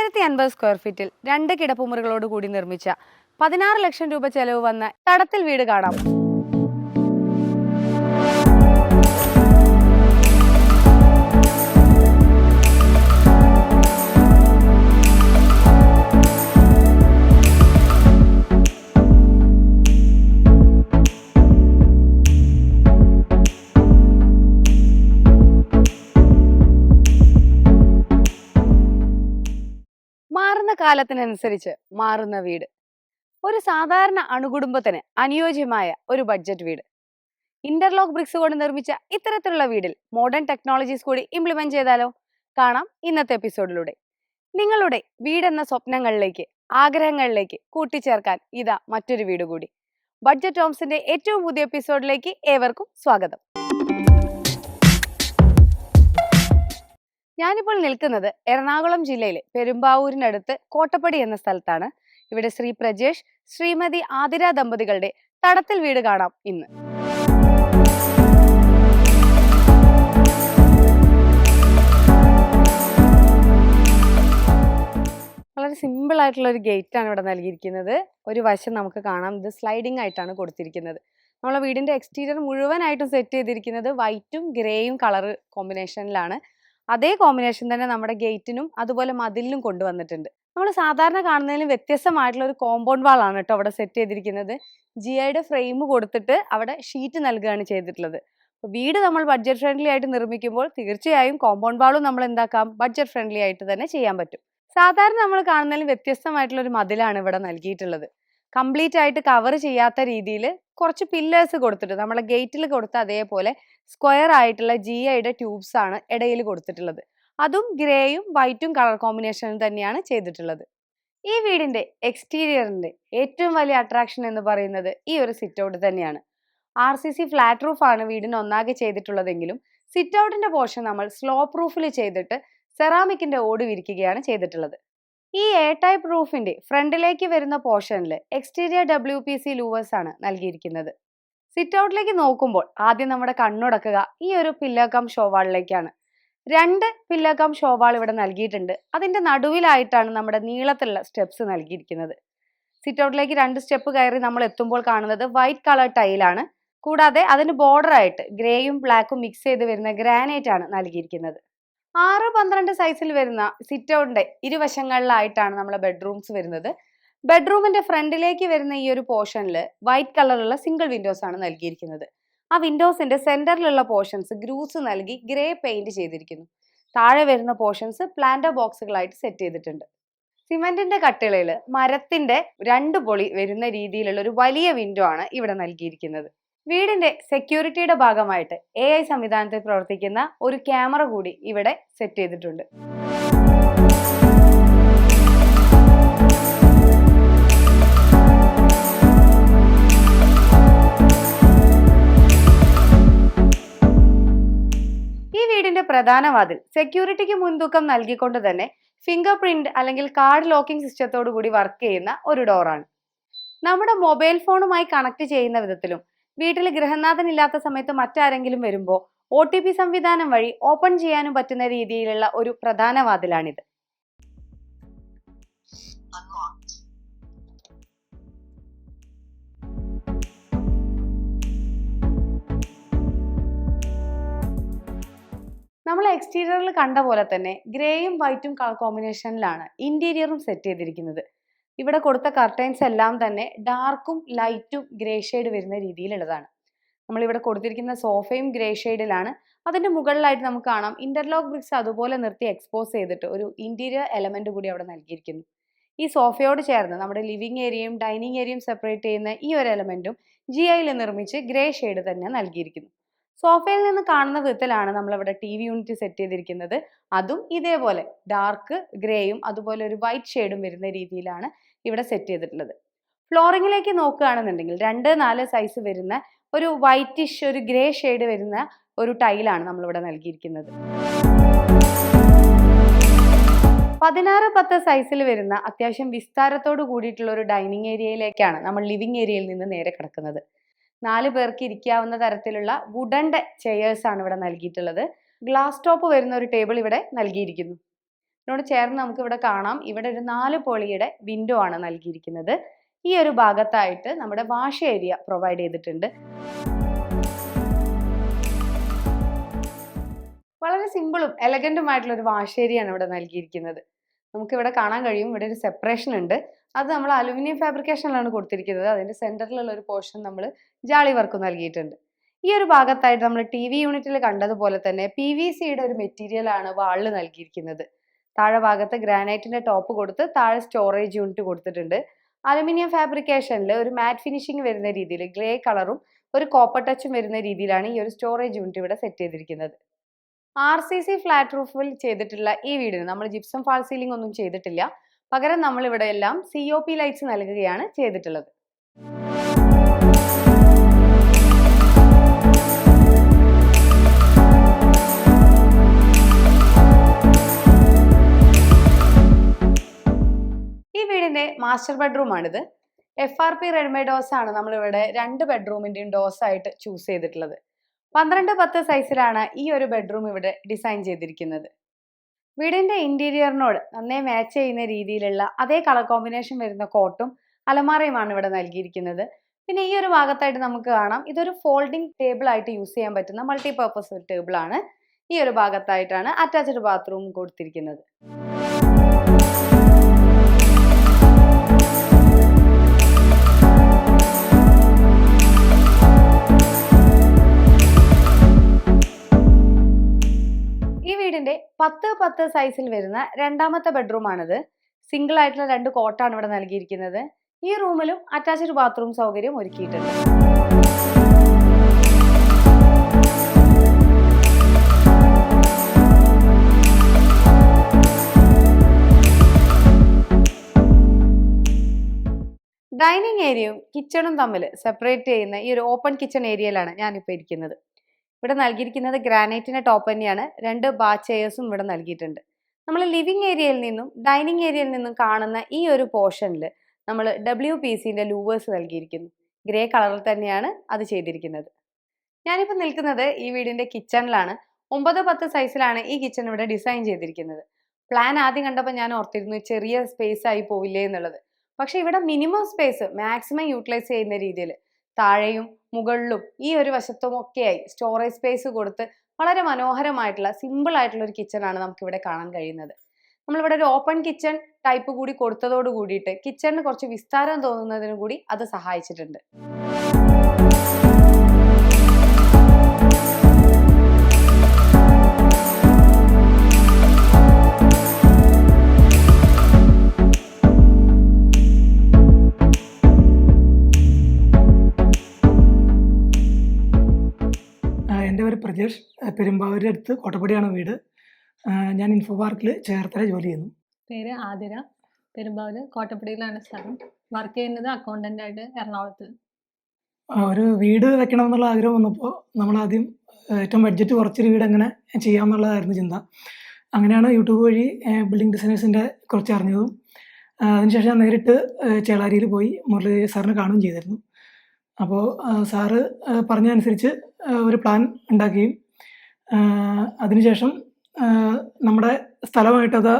തൊള്ളായിരത്തി അൻപത് സ്ക്വയർ ഫീറ്റിൽ രണ്ട് കിടപ്പുമുറികളോട് കൂടി നിർമ്മിച്ച പതിനാറ് ലക്ഷം രൂപ ചെലവ് വന്ന തടത്തിൽ വീട് കാണാം. കാലത്തിനനുസരിച്ച് മാറുന്ന വീട്. ഒരു സാധാരണ അണുകുടുംബത്തിന് അനുയോജ്യമായ ഒരു ബഡ്ജറ്റ് വീട്. ഇന്റർലോക്ക് ബ്രിക്സ് കൊണ്ട് നിർമ്മിച്ച ഇത്തരത്തിലുള്ള വീടിൽ മോഡേൺ ടെക്നോളജീസ് കൂടി ഇംപ്ലിമെന്റ് ചെയ്താലോ? കാണാം ഇന്നത്തെ എപ്പിസോഡിലൂടെ. നിങ്ങളുടെ വീടെന്ന സ്വപ്നങ്ങളിലേക്ക് ആഗ്രഹങ്ങളിലേക്ക് കൂട്ടിച്ചേർക്കാൻ ഇതാ മറ്റൊരു വീട് കൂടി ബഡ്ജറ്റ് ഹോംസിന്റെ ഏറ്റവും പുതിയ എപ്പിസോഡിലേക്ക് ഏവർക്കും സ്വാഗതം. ഞാനിപ്പോൾ നിൽക്കുന്നത് എറണാകുളം ജില്ലയിലെ പെരുമ്പാവൂരിനടുത്ത് കോട്ടപ്പടി എന്ന സ്ഥലത്താണ്. ഇവിടെ ശ്രീ പ്രജേഷ് ശ്രീമതി ആതിര ദമ്പതികളുടെ തടത്തിൽ വീട് കാണാം ഇന്ന്. വളരെ സിമ്പിൾ ആയിട്ടുള്ള ഒരു ഗേറ്റ് ആണ് ഇവിടെ നൽകിയിരിക്കുന്നത്. ഒരു വശം നമുക്ക് കാണാം. ഇത് സ്ലൈഡിംഗ് ആയിട്ടാണ് കൊടുത്തിരിക്കുന്നത്. നമ്മളെ വീടിന്റെ എക്സ്റ്റീരിയർ മുഴുവനായിട്ടും സെറ്റ് ചെയ്തിരിക്കുന്നത് വൈറ്റും ഗ്രേയും കളർ കോമ്പിനേഷനിലാണ് അതേ കോമ്പിനേഷൻ തന്നെ നമ്മുടെ ഗേറ്റിനും അതുപോലെ മതിലിനും കൊണ്ടുവന്നിട്ടുണ്ട്. നമ്മൾ സാധാരണ കാണുന്നതിലും വ്യത്യസ്തമായിട്ടുള്ള ഒരു കോമ്പൗണ്ട് വാൾ ആണ് കേട്ടോ അവിടെ സെറ്റ് ചെയ്തിരിക്കുന്നത്. ജി ഐയുടെ ഫ്രെയിം കൊടുത്തിട്ട് അവിടെ ഷീറ്റ് നൽകുകയാണ് ചെയ്തിട്ടുള്ളത്. വീട് നമ്മൾ ബഡ്ജറ്റ് ഫ്രണ്ട്ലി ആയിട്ട് നിർമ്മിക്കുമ്പോൾ തീർച്ചയായും കോമ്പൗണ്ട് വാളും നമ്മൾ എന്താക്കാം? ബഡ്ജറ്റ് ഫ്രണ്ട്ലി ആയിട്ട് തന്നെ ചെയ്യാൻ പറ്റും. സാധാരണ നമ്മൾ കാണുന്നതിലും വ്യത്യസ്തമായിട്ടുള്ള ഒരു മതിലാണ് ഇവിടെ നൽകിയിട്ടുള്ളത്. കംപ്ലീറ്റ് ആയിട്ട് കവർ ചെയ്യാത്ത രീതിയിൽ കുറച്ച് പില്ലേഴ്സ് കൊടുത്തിട്ട് നമ്മളെ ഗേറ്റിൽ കൊടുത്ത അതേപോലെ സ്ക്വയർ ആയിട്ടുള്ള ജി ഐയുടെ ട്യൂബ്സ് ആണ് ഇടയിൽ കൊടുത്തിട്ടുള്ളത്. അതും ഗ്രേയും വൈറ്റും കളർ കോമ്പിനേഷനിൽ തന്നെയാണ് ചെയ്തിട്ടുള്ളത്. ഈ വീടിന്റെ എക്സ്റ്റീരിയറിന്റെ ഏറ്റവും വലിയ അട്രാക്ഷൻ എന്ന് പറയുന്നത് ഈ ഒരു സിറ്റ് ഔട്ട് തന്നെയാണ്. R C C flat roof ആണ് വീടിന് ഒന്നാകെ ചെയ്തിട്ടുള്ളതെങ്കിലും സിറ്റ് ഔട്ടിന്റെ പോർഷൻ നമ്മൾ സ്ലോപ്പ് റൂഫിൽ ചെയ്തിട്ട് സെറാമിക്കിന്റെ ഓട് വിരിക്കുകയാണ് ചെയ്തിട്ടുള്ളത്. ഈ എ ടൈപ്പ് റൂഫിന്റെ ഫ്രണ്ടിലേക്ക് വരുന്ന പോർഷനിൽ exterior W P C louvres ആണ് നൽകിയിരിക്കുന്നത്. സിറ്റ് ഔട്ടിലേക്ക് നോക്കുമ്പോൾ ആദ്യം നമ്മുടെ കണ്ണുടക്കുക. ഈ ഒരു പില്ലകം ഷോവാളിലേക്കാണ് രണ്ട് പില്ലകം ഷോവാൾ ഇവിടെ നൽകിയിട്ടുണ്ട്. അതിന്റെ നടുവിലായിട്ടാണ് നമ്മുടെ നീളത്തിലുള്ള സ്റ്റെപ്സ് നൽകിയിരിക്കുന്നത്. സിറ്റ് ഔട്ടിലേക്ക് രണ്ട് സ്റ്റെപ്പ് കയറി നമ്മൾ എത്തുമ്പോൾ കാണുന്നത് വൈറ്റ് കളർ ടൈലാണ് കൂടാതെ അതിന് ബോർഡർ ആയിട്ട് ഗ്രേയും ബ്ലാക്കും മിക്സ് ചെയ്ത് വരുന്ന ഗ്രാനൈറ്റ് ആണ് നൽകിയിരിക്കുന്നത്. ആറ് പന്ത്രണ്ട് സൈസിൽ വരുന്ന സിറ്റ് ഔട്ടിന്റെ ഇരുവശങ്ങളിലായിട്ടാണ് നമ്മുടെ ബെഡ്റൂംസ് വരുന്നത്. ബെഡ്റൂമിന്റെ ഫ്രണ്ടിലേക്ക് വരുന്ന ഈ ഒരു പോർഷനിൽ വൈറ്റ് കളറുള്ള സിംഗിൾ വിൻഡോസ് ആണ് നൽകിയിരിക്കുന്നത്. ആ വിൻഡോസിന്റെ സെന്ററിലുള്ള പോർഷൻസ് ഗ്രൂസ് നൽകി ഗ്രേ പെയിന്റ് ചെയ്തിരിക്കുന്നു. താഴെ വരുന്ന പോർഷൻസ് പ്ലാന്റർ ബോക്സുകളായിട്ട് സെറ്റ് ചെയ്തിട്ടുണ്ട്. സിമെന്റിന്റെ കട്ടിളയിൽ മരത്തിന്റെ രണ്ട് പൊളി വരുന്ന രീതിയിലുള്ള ഒരു വലിയ വിൻഡോ ആണ് ഇവിടെ നൽകിയിരിക്കുന്നത്. വീടിന്റെ സെക്യൂരിറ്റിയുടെ ഭാഗമായിട്ട് എ ഐ സംവിധാനത്തിൽ പ്രവർത്തിക്കുന്ന ഒരു ക്യാമറ കൂടി ഇവിടെ സെറ്റ് ചെയ്തിട്ടുണ്ട്. ഈ വീടിന്റെ പ്രധാന വാതിൽ സെക്യൂരിറ്റിക്ക് മുൻതൂക്കം നൽകിക്കൊണ്ട് തന്നെ ഫിംഗർ പ്രിന്റ് അല്ലെങ്കിൽ കാർഡ് ലോക്കിംഗ് സിസ്റ്റത്തോടു കൂടി വർക്ക് ചെയ്യുന്ന ഒരു ഡോറാണ് നമ്മുടെ മൊബൈൽ ഫോണുമായി കണക്ട് ചെയ്യുന്ന വിധത്തിലും വീട്ടിൽ ഗൃഹനാഥൻ ഇല്ലാത്ത സമയത്ത് മറ്റാരെങ്കിലും വരുമ്പോൾ ഒ ടി പി സംവിധാനം വഴി ഓപ്പൺ ചെയ്യാനും പറ്റുന്ന രീതിയിലുള്ള ഒരു പ്രധാന വാതിലാണിത്. നമ്മൾ എക്സ്റ്റീരിയറിൽ കണ്ട പോലെ തന്നെ ഗ്രേയും വൈറ്റും കോമ്പിനേഷനിലാണ് ഇന്റീരിയറും സെറ്റ് ചെയ്തിരിക്കുന്നത്. ഇവിടെ കൊടുത്ത കർട്ടൻസ് എല്ലാം തന്നെ ഡാർക്കും ലൈറ്റും ഗ്രേ ഷെയ്ഡ് വരുന്ന രീതിയിലുള്ളതാണ്. നമ്മളിവിടെ കൊടുത്തിരിക്കുന്ന സോഫയും ഗ്രേ ഷെയ്ഡിലാണ് അതിന്റെ മുകളിലായിട്ട് നമുക്ക് കാണാം. ഇന്റർലോക്ക് ബ്രിക്സ് അതുപോലെ നിർത്തി എക്സ്പോസ് ചെയ്തിട്ട് ഒരു ഇന്റീരിയർ എലമെന്റ് കൂടി അവിടെ നൽകിയിരിക്കുന്നു. ഈ സോഫയോട് ചേർന്ന് നമ്മുടെ ലിവിങ് ഏരിയയും ഡൈനിങ് ഏരിയയും സെപ്പറേറ്റ് ചെയ്യുന്ന ഈ ഒരു എലമെന്റും ജി ഐയിൽ നിർമ്മിച്ച് ഗ്രേ ഷെയ്ഡ് തന്നെ നൽകിയിരിക്കുന്നു. സോഫയിൽ നിന്ന് കാണുന്ന വിധത്തിലാണ് നമ്മളിവിടെ ടി വി യൂണിറ്റ് സെറ്റ് ചെയ്തിരിക്കുന്നത്. അതും ഇതേപോലെ ഡാർക്ക് ഗ്രേയും അതുപോലെ ഒരു വൈറ്റ് ഷെയ്ഡും വരുന്ന രീതിയിലാണ് ഇവിടെ സെറ്റ് ചെയ്തിട്ടുള്ളത്. ഫ്ലോറിങ്ങിലേക്ക് നോക്കുകയാണെന്നുണ്ടെങ്കിൽ രണ്ട് നാല് സൈസ് വരുന്ന ഒരു വൈറ്റിഷ് ഒരു ഗ്രേ ഷെയ്ഡ് വരുന്ന ഒരു ടൈലാണ് നമ്മളിവിടെ നൽകിയിരിക്കുന്നത്. പതിനാറ് പത്ത് സൈസിൽ വരുന്ന അത്യാവശ്യം വിസ്താരത്തോട് കൂടിയിട്ടുള്ള ഒരു ഡൈനിങ് ഏരിയയിലേക്കാണ് നമ്മൾ ലിവിംഗ് ഏരിയയിൽ നിന്ന് നേരെ കിടക്കുന്നത്. നാല് പേർക്ക് ഇരിക്കാവുന്ന തരത്തിലുള്ള വുഡന്റെ ചെയേഴ്സ് ആണ് ഇവിടെ നൽകിയിട്ടുള്ളത്. ഗ്ലാസ് ടോപ്പ് വരുന്ന ഒരു ടേബിൾ ഇവിടെ നൽകിയിരിക്കുന്നു. ഇതിനോട് ചേർന്ന് നമുക്ക് ഇവിടെ കാണാം. ഇവിടെ ഒരു നാല് പൊളിയുടെ വിൻഡോ ആണ് നൽകിയിരിക്കുന്നത്. ഈ ഒരു ഭാഗത്തായിട്ട് നമ്മുടെ വാഷ് ഏരിയ പ്രൊവൈഡ് ചെയ്തിട്ടുണ്ട്. വളരെ സിമ്പിളും എലഗന്റും ആയിട്ടുള്ള ഒരു വാഷ് ഏരിയ ആണ് ഇവിടെ നൽകിയിരിക്കുന്നത്. നമുക്ക് ഇവിടെ കാണാൻ കഴിയും. ഇവിടെ ഒരു സെപ്പറേഷൻ ഉണ്ട്. അത് നമ്മൾ അലുമിനിയം ഫാബ്രിക്കേഷനിലാണ് കൊടുത്തിരിക്കുന്നത്. അതിന്റെ സെന്ററിലുള്ള ഒരു പോർഷൻ നമ്മൾ ജാളി വർക്ക് നൽകിയിട്ടുണ്ട്. ഈ ഒരു ഭാഗത്തായിട്ട് നമ്മൾ ടി വി യൂണിറ്റിൽ കണ്ടതുപോലെ തന്നെ പി വി സിയുടെ ഒരു മെറ്റീരിയലാണ് വാളിൽ നൽകിയിരിക്കുന്നത്. താഴെ ഭാഗത്ത് ഗ്രാനൈറ്റിന്റെ ടോപ്പ് കൊടുത്ത് താഴെ സ്റ്റോറേജ് യൂണിറ്റ് കൊടുത്തിട്ടുണ്ട്. അലുമിനിയം ഫാബ്രിക്കേഷനിൽ ഒരു മാറ്റ് ഫിനിഷിംഗ് വരുന്ന രീതിയിൽ ഗ്രേ കളറും ഒരു കോപ്പർ ടച്ചും വരുന്ന രീതിയിലാണ് ഈ ഒരു സ്റ്റോറേജ് യൂണിറ്റ് ഇവിടെ സെറ്റ് ചെയ്തിരിക്കുന്നത്. ആർ സി സി ഫ്ലാറ്റ് റൂഫിൽ ചെയ്തിട്ടുള്ള ഈ വീടിന് നമ്മൾ ജിപ്സം ഫാൾ സീലിംഗ് ഒന്നും ചെയ്തിട്ടില്ല. പകരം നമ്മളിവിടെ എല്ലാം സി ഒ പി ലൈറ്റ്സ് നൽകുകയാണ് ചെയ്തിട്ടുള്ളത്. ഈ മാസ്റ്റർ ബെഡ്റൂം ആണിത്. F R P readymade doors ആണ് നമ്മളിവിടെ രണ്ട് ബെഡ്റൂമിന്റെയും ഡോസ് ആയിട്ട് ചൂസ് ചെയ്തിട്ടുള്ളത്. പന്ത്രണ്ട് പത്ത് സൈസിലാണ് ഈ ഒരു ബെഡ്റൂം ഇവിടെ ഡിസൈൻ ചെയ്തിരിക്കുന്നത്. വീടിന്റെ ഇന്റീരിയറിനോട് നന്നേ മാച്ച് ചെയ്യുന്ന രീതിയിലുള്ള അതേ കളർ കോമ്പിനേഷൻ വരുന്ന കോട്ടും അലമാറയുമാണ് ഇവിടെ നൽകിയിരിക്കുന്നത്. പിന്നെ ഈ ഒരു ഭാഗത്തായിട്ട് നമുക്ക് കാണാം. ഇതൊരു ഫോൾഡിംഗ് ടേബിൾ ആയിട്ട് യൂസ് ചെയ്യാൻ പറ്റുന്ന മൾട്ടി പർപ്പസ് ടേബിൾ ആണ്. ഈ ഒരു ഭാഗത്തായിട്ടാണ് അറ്റാച്ച്ഡ് ബാത്റൂം കൊടുത്തിരിക്കുന്നത്. പത്ത് പത്ത് സൈസിൽ വരുന്ന രണ്ടാമത്തെ ബെഡ്റൂം ആണിത്. സിംഗിൾ ആയിട്ടുള്ള രണ്ട് കോട്ടാണ് ഇവിടെ നൽകിയിരിക്കുന്നത്. ഈ റൂമിലും അറ്റാച്ച്ഡ് ബാത്റൂം സൗകര്യം ഒരുക്കിയിട്ടുണ്ട്. ഡൈനിങ് ഏരിയയും കിച്ചണും തമ്മിൽ സെപ്പറേറ്റ് ചെയ്യുന്ന ഈ ഒരു ഓപ്പൺ കിച്ചൺ ഏരിയയിലാണ് ഞാനിപ്പോൾ ഇരിക്കുന്നത്. ഇവിടെ നൽകിയിരിക്കുന്നത് ഗ്രാനൈറ്റിന്റെ ടോപ്പ് തന്നെയാണ്. രണ്ട് ബാ ചെയേഴ്സും ഇവിടെ നൽകിയിട്ടുണ്ട്. നമ്മൾ ലിവിങ് ഏരിയയിൽ നിന്നും ഡൈനിങ് ഏരിയയിൽ നിന്നും കാണുന്ന ഈ ഒരു പോർഷനിൽ നമ്മൾ ഡബ്ല്യു പി സിന്റെ ലൂവേഴ്സ് നൽകിയിരിക്കുന്നു. ഗ്രേ കളറിൽ തന്നെയാണ് അത് ചെയ്തിരിക്കുന്നത്. ഞാനിപ്പോൾ നിൽക്കുന്നത് ഈ വീടിന്റെ കിച്ചണിലാണ്. ഒമ്പത് പത്ത് സൈസിലാണ് ഈ കിച്ചൺ ഇവിടെ ഡിസൈൻ ചെയ്തിരിക്കുന്നത്. പ്ലാൻ ആദ്യം കണ്ടപ്പോൾ ഞാൻ ഓർത്തിരുന്നു ചെറിയ സ്പേസ് ആയി പോവില്ലേ എന്നുള്ളത്. പക്ഷേ ഇവിടെ മിനിമം സ്പേസ് മാക്സിമം യൂട്ടിലൈസ് ചെയ്യുന്ന രീതിയിൽ താഴെയും മുകളിലും ഈ ഒരു വശത്തും ഒക്കെയായി സ്റ്റോറേജ് സ്പേസ് കൊടുത്ത് വളരെ മനോഹരമായിട്ടുള്ള സിമ്പിൾ ആയിട്ടുള്ള ഒരു കിച്ചൺ ആണ് നമുക്കിവിടെ കാണാൻ കഴിയുന്നത്. നമ്മളിവിടെ ഒരു ഓപ്പൺ കിച്ചൺ ടൈപ്പ് കൂടി കൊടുത്തതോട് കൂടിയിട്ട് കിച്ചണിന് കുറച്ച് വിസ്താരം തോന്നുന്നതിനും കൂടി അത് സഹായിച്ചിട്ടുണ്ട്. എന്റെ പെരുമ്പാവൂരി പെരുമ്പാവൂരിന്റെ അടുത്ത് കോട്ടപ്പടിയാണ് വീട്. ഞാൻ ഇൻഫോ പാർക്കിൽ ചേർത്തല ജോലി ചെയ്യുന്നു. പേര് ആതിര. പെരുമ്പാവൂര് കോട്ടപ്പടിയിലാണ് സ്ഥലം. വർക്ക് ചെയ്യുന്നത് അക്കൗണ്ടന്റ് ആയിട്ട് എറണാകുളത്ത്. ഒരു വീട് വെക്കണം എന്നുള്ള ആഗ്രഹം വന്നപ്പോൾ നമ്മൾ ആദ്യം ഏറ്റവും ബഡ്ജറ്റ് കുറച്ചൊരു വീട് എങ്ങനെ ചെയ്യാമെന്നുള്ളതായിരുന്നു ചിന്ത. അങ്ങനെയാണ് യൂട്യൂബ് വഴി ബിൽഡിംഗ് ഡിസൈനേഴ്സിന്റെ കുറച്ച് അറിഞ്ഞതും അതിനുശേഷം ഞാൻ നേരിട്ട് ചേളാരിയിൽ പോയി മുരളി സാറിനെ കാണുകയും ചെയ്തിരുന്നു. അപ്പോൾ സാറ് പറഞ്ഞതനുസരിച്ച് ഒരു പ്ലാൻ ഉണ്ടാക്കുകയും അതിനുശേഷം നമ്മുടെ നമ്മുടെ സ്ഥലമായിട്ടത്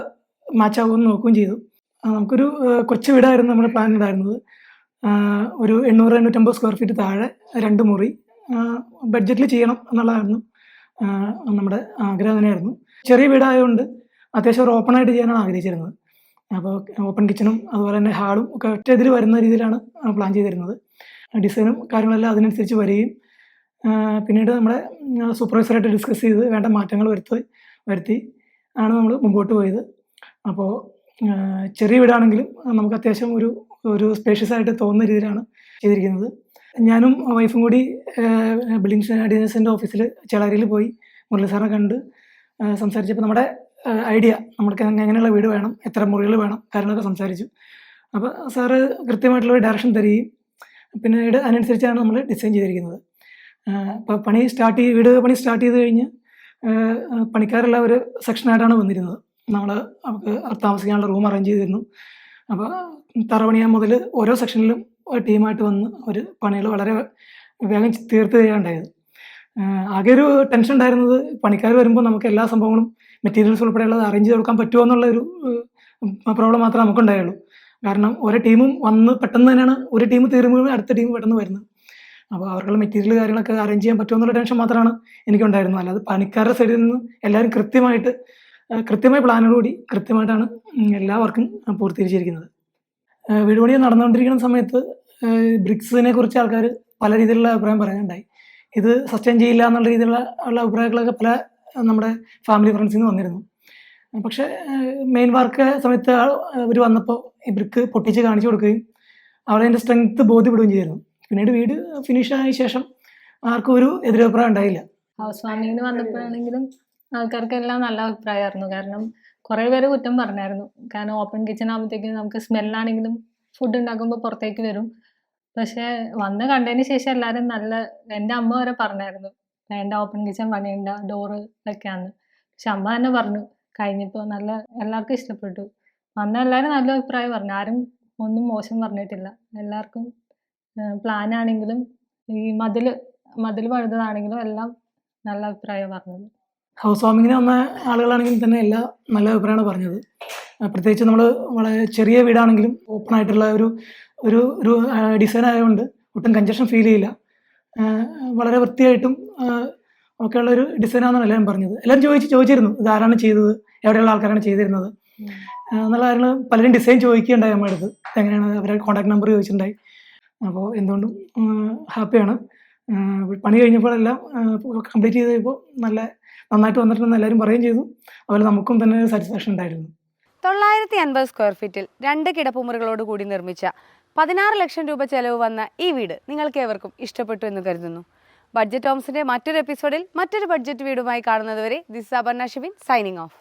മാച്ചാകുമെന്ന് നോക്കുകയും ചെയ്തു. നമുക്കൊരു കൊച്ചു വീടായിരുന്നു നമ്മുടെ പ്ലാൻ ഉണ്ടായിരുന്നത്. ഒരു എണ്ണൂറ് എണ്ണൂറ്റമ്പത് സ്ക്വയർ ഫീറ്റ് താഴെ രണ്ട് മുറി ബഡ്ജറ്റിൽ ചെയ്യണം എന്നുള്ളതായിരുന്നു നമ്മുടെ ആഗ്രഹം തന്നെയായിരുന്നു. ചെറിയ വീടായതുകൊണ്ട് അത്യാവശ്യം ഒരു ഓപ്പൺ ആയിട്ട് ചെയ്യാനാണ് ആഗ്രഹിച്ചിരുന്നത്. അപ്പോൾ ഓപ്പൺ കിച്ചണും അതുപോലെ തന്നെ ഹാളും ഒക്കെ ഒറ്റ ഇതിൽ വരുന്ന രീതിയിലാണ് പ്ലാൻ ചെയ്തിരുന്നത്. ഡിസൈനും കാര്യങ്ങളെല്ലാം അതിനനുസരിച്ച് വരികയും പിന്നീട് നമ്മുടെ സൂപ്പർവൈസറായിട്ട് ഡിസ്കസ് ചെയ്ത് വേണ്ട മാറ്റങ്ങൾ വരുത്തി വരുത്തി ആണ് നമ്മൾ മുമ്പോട്ട് പോയത്. അപ്പോൾ ചെറിയ വീടാണെങ്കിലും നമുക്ക് അത്യാവശ്യം ഒരു ഒരു സ്പേഷ്യസ് ആയിട്ട് തോന്നുന്ന രീതിയിലാണ് ചെയ്തിരിക്കുന്നത്. ഞാനും വൈഫും കൂടി ബിൽഡിംഗ് ഡിസൈൻസിന്റെ ഓഫീസിൽ ചേളാരിയിൽ പോയി മുരളി സാറിനെ കണ്ട് സംസാരിച്ചപ്പോൾ നമ്മുടെ ഐഡിയ നമ്മൾക്ക് എങ്ങ- എങ്ങനെയുള്ള വീട് വേണം എത്ര മുറികൾ വേണം കാര്യങ്ങളൊക്കെ സംസാരിച്ചു. അപ്പോൾ സാറ് കൃത്യമായിട്ടുള്ള ഡയറക്ഷൻ തരികയും പിന്നീട് അതിനനുസരിച്ചാണ് നമ്മൾ ഡിസൈൻ ചെയ്തിരിക്കുന്നത്. ഇപ്പോൾ പണി സ്റ്റാർട്ട് ചെയ്ത് വീട് പണി സ്റ്റാർട്ട് ചെയ്ത് കഴിഞ്ഞ് പണിക്കാരെല്ലാം ഒരു സെക്ഷനായിട്ടാണ് വന്നിരുന്നത്. നമ്മൾ അവർക്ക് താമസിക്കാനുള്ള റൂം അറേഞ്ച് ചെയ്തിരുന്നു. അപ്പോൾ തറപണിയാൻ മുതൽ ഓരോ സെക്ഷനിലും ടീമായിട്ട് വന്ന് ഒരു പണികൾ വളരെ വേഗം തീർത്ത് തരികയുണ്ടായത്. ആകെ ഒരു ടെൻഷൻ ഉണ്ടായിരുന്നത് പണിക്കാർ വരുമ്പോൾ നമുക്ക് എല്ലാ സംഭവങ്ങളും മെറ്റീരിയൽസ് ഉൾപ്പെടെയുള്ളത് അറേഞ്ച് ചെയ്ത് കൊടുക്കാൻ പറ്റുമോ എന്നുള്ള ഒരു പ്രോബ്ലം മാത്രമേ നമുക്കുണ്ടായുള്ളൂ. കാരണം ഓരോ ടീമും വന്ന് പെട്ടെന്ന് തന്നെയാണ് ഒരു ടീം തീരുമ്പോഴും അടുത്ത ടീം പെട്ടെന്ന് വരുന്നത്. അപ്പോൾ അവർക്കുള്ള മെറ്റീരിയൽ കാര്യങ്ങളൊക്കെ അറേഞ്ച് ചെയ്യാൻ പറ്റുമോ എന്നുള്ള ടെൻഷൻ മാത്രമാണ് എനിക്കുണ്ടായിരുന്നത്. അല്ലാതെ പണിക്കാരുടെ സൈഡിൽ നിന്ന് എല്ലാവരും കൃത്യമായിട്ട് കൃത്യമായ പ്ലാനോടുകൂടി കൃത്യമായിട്ടാണ് എല്ലാ വർക്കും പൂർത്തീകരിച്ചിരിക്കുന്നത്. വീടുപണി വീട് പണി നടന്നുകൊണ്ടിരിക്കുന്ന സമയത്ത് ബ്രിക്സിനെ കുറിച്ച് ആൾക്കാർ പല രീതിയിലുള്ള അഭിപ്രായം പറയാനുണ്ടായി. ഇത് സസ്റ്റെയിൻ ചെയ്യില്ല എന്നുള്ള രീതിയിലുള്ള ഉള്ള അഭിപ്രായങ്ങളൊക്കെ പല നമ്മുടെ ഫാമിലി ഫ്രണ്ട്സിൽ നിന്ന് വന്നിരുന്നു. പക്ഷേ മെയിൻ വർക്ക് സമയത്ത് അവർ വന്നപ്പോൾ ബ്രിക്ക് പൊട്ടിച്ച് കാണിച്ചു കൊടുക്കുകയും അവരതിന്റെ സ്ട്രെങ്ത് ബോധ്യപ്പെടുകയും ചെയ്തിരുന്നു. പിന്നീട് വീട് ഫിനിഷ് ആയ ശേഷം ആർക്കും ഒരു എതിരഭിപ്രായം ഉണ്ടായില്ല. ഹൗസ് വന്നപ്പോഴാണെങ്കിലും ആൾക്കാർക്കെല്ലാം നല്ല അഭിപ്രായമായിരുന്നു. കാരണം കുറേ പേര് കുറ്റം പറഞ്ഞായിരുന്നു. കാരണം ഓപ്പൺ കിച്ചൺ ആകുമ്പോഴത്തേക്കും നമുക്ക് സ്മെല്ലാണെങ്കിലും ഫുഡ് ഉണ്ടാക്കുമ്പോൾ പുറത്തേക്ക് വരും. പക്ഷേ വന്ന് കണ്ടതിന് ശേഷം എല്ലാവരും നല്ല എന്റെ അമ്മ വരെ പറഞ്ഞായിരുന്നു വേണ്ട ഓപ്പൺ കിച്ചൺ പണിയണ്ട ഡോറ് വെക്കാന്ന്. പക്ഷെ അമ്മ തന്നെ പറഞ്ഞു കഴിഞ്ഞപ്പോൾ നല്ല എല്ലാവർക്കും ഇഷ്ടപ്പെട്ടു. വന്ന എല്ലാവരും നല്ല അഭിപ്രായം പറഞ്ഞു. ആരും ഒന്നും മോശം പറഞ്ഞിട്ടില്ല. എല്ലാവർക്കും പ്ലാൻ ആണെങ്കിലും ഈ മതിൽ മതിൽ പഴുതതാണെങ്കിലും എല്ലാം നല്ല അഭിപ്രായം പറഞ്ഞത്. ഹൗസ് വാമിങ്ങിന് വന്ന ആളുകളാണെങ്കിൽ തന്നെ എല്ലാ നല്ല അഭിപ്രായമാണ് പറഞ്ഞത്. പ്രത്യേകിച്ച് നമ്മൾ വളരെ ചെറിയ വീടാണെങ്കിലും ഓപ്പൺ ആയിട്ടുള്ള ഒരു ഒരു ഒരു ഡിസൈൻ ആയതുകൊണ്ട് ഒട്ടും കഞ്ചക്ഷൻ ഫീൽ ചെയ്യില്ല. വളരെ വൃത്തിയായിട്ടും ഒക്കെയുള്ള ഒരു ഡിസൈനാണെന്നാണ് എല്ലാവരും പറഞ്ഞത്. എല്ലാവരും ചോദിച്ച് ചോദിച്ചിരുന്നു. ഇതാരാണ് ചെയ്തത്? എവിടെയുള്ള ആൾക്കാരാണ് ചെയ്തിരുന്നത്? എന്നുള്ള കാര്യങ്ങൾ പലരും ഡിസൈൻ ചോദിക്കുകയുണ്ടായി നമ്മുടെ അടുത്ത്. എങ്ങനെയാണ് അവരെ കോൺടാക്ട് നമ്പർ ചോദിച്ചിട്ടുണ്ടായി. അപ്പോൾ എന്തുകൊണ്ടും ഹാപ്പിയാണ് പണി കഴിഞ്ഞപ്പോഴെല്ലാം കംപ്ലീറ്റ് ചെയ്ത് കഴിയുമ്പോൾ നല്ല നന്നായിട്ട് വന്നിട്ടുണ്ടെന്ന് എല്ലാവരും പറയുകയും ചെയ്തു. അതുപോലെ നമുക്കും തന്നെ സാറ്റിസ്ഫാക്ഷൻ ഉണ്ടായിരുന്നു. തൊള്ളായിരത്തി അൻപത് സ്ക്വയർ ഫീറ്റിൽ രണ്ട് കിടപ്പുമുറികളോട് കൂടി നിർമ്മിച്ച പതിനാറ് ലക്ഷം രൂപ ചെലവ് വന്ന ഈ വീട് നിങ്ങൾക്ക് ഏവർക്കും ഇഷ്ടപ്പെട്ടു എന്ന് കരുതുന്നു. ബഡ്ജറ്റ് ഹോംസിന്റെ മറ്റൊരു എപ്പിസോഡിൽ മറ്റൊരു ബഡ്ജറ്റ് വീടുമായി കാണുന്നതുവരെ this Aparna Shibin signing off